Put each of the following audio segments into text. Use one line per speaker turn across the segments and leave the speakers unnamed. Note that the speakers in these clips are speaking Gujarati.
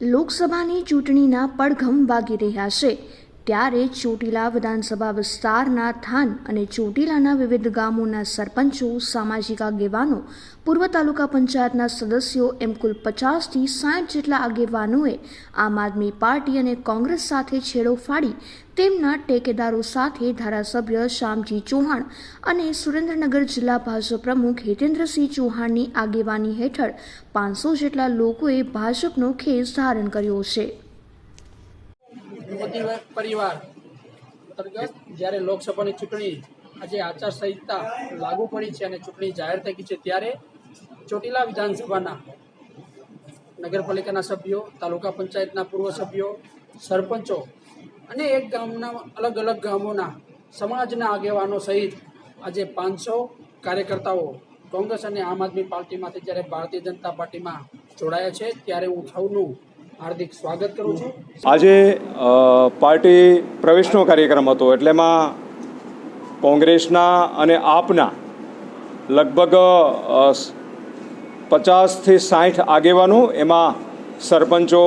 લોકસભાની ચૂંટણીના પડઘમ વાગી રહ્યા છે. ત્યારે ચોટીલા વિધાનસભા વિસ્તારના થાન અને ચોટીલાના વિવિધ ગામોના સરપંચો, સામાજિક આગેવાનો, પૂર્વ તાલુકા પંચાયતના સદસ્યો, એમ કુલ પચાસથી સાઠ જેટલા આગેવાનોએ આમ આદમી પાર્ટી અને કોંગ્રેસ સાથે છેડો ફાડી તેમના ટેકેદારો સાથે ધારાસભ્ય શ્યામજી ચૌહાણ અને સુરેન્દ્રનગર જિલ્લા ભાજપ પ્રમુખ હિતેન્દ્રસિંહ ચૌહાણની આગેવાની હેઠળ પાંચસો જેટલા લોકોએ ભાજપનો ખેસ ધારણ કર્યો છે.
મોદી પરિવાર. અંતર્ગત જ્યારે લોકસભાની ચૂંટણી આજે આચારસંહિતા લાગુ પડી છે અને ચૂંટણી જાહેર થઈ છે, ત્યારે ચોટીલા વિધાનસભાના નગરપાલિકાના સભ્યો, તાલુકા પંચાયતના પૂર્વ સભ્યો, સરપંચો અને એક ગામના અલગ અલગ ગામોના સમાજના આગેવાનો સહિત આજે પાંચસો કાર્યકર્તાઓ કોંગ્રેસ અને આમ આદમી પાર્ટીમાંથી જ્યારે ભારતીય જનતા પાર્ટીમાં જોડાયા છે, ત્યારે હું સૌનું હાર્દિક સ્વાગત કરું છું.
આજે પાર્ટી પ્રવેશનો કાર્યક્રમ હતો એટલે એમાં કોંગ્રેસના અને આપના લગભગ પચાસથી સાઠ આગેવાનો એમાં સરપંચો,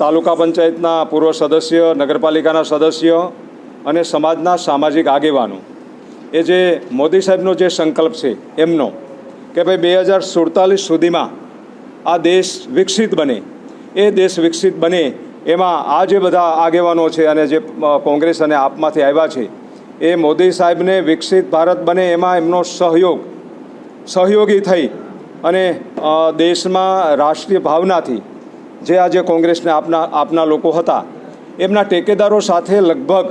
તાલુકા પંચાયતના પૂર્વ સદસ્ય, નગરપાલિકાના સદસ્ય અને સમાજના સામાજિક આગેવાનો. એ જે મોદી સાહેબનો જે સંકલ્પ છે એમનો, કે ભાઈ બે હજાર સુડતાલીસ સુધીમાં આ દેશ વિકસિત બને. એ દેશ વિકસિત બને એમાં આ જે બધા આગેવાનો છે અને જે કોંગ્રેસ અને આપમાંથી આવ્યા છે, એ મોદી સાહેબને વિકસિત ભારત બને એમાં એમનો સહયોગ, સહયોગી થઈ અને દેશમાં રાષ્ટ્રીય ભાવનાથી જે આજે કોંગ્રેસને આપના આપના લોકો હતા, એમના ટેકેદારો સાથે લગભગ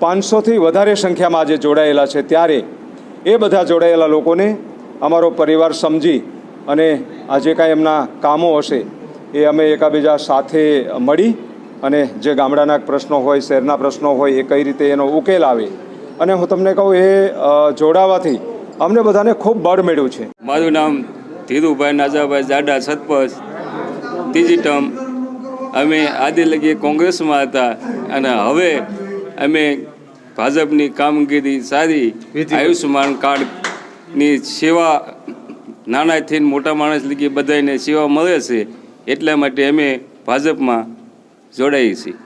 પાંચસોથી વધારે સંખ્યામાં આજે જોડાયેલા છે. ત્યારે એ બધા જોડાયેલા લોકોને અમારો પરિવાર સમજી અને આજે કાંઈ એમના કામો હશે એ અમે એકાબીજા સાથે મળી અને જે ગામડાના પ્રશ્નો હોય શહેરના પ્રશ્નો હોય એ કઈ રીતે એનો ઉકેલ આવે. અને હું તમને કહું એ જોડાવાથી અમને બધાને ખૂબ બળ મળ્યું છે.
મારું નામ ધીરુભાઈ નાજાભાઈ જાડા સતપસ ત્રીજી ટર્મ. અમે આદિ લગી કોંગ્રેસમાં હતા અને હવે અમે ભાજપની કામગીરી સારી આયુષ્યમાન કાર્ડની સેવા નાનાથી મોટા માણસ લગી બધાને સેવા મળે છે. એટલા માટે અમે ભાજપમાં જોડાઈએ છીએ.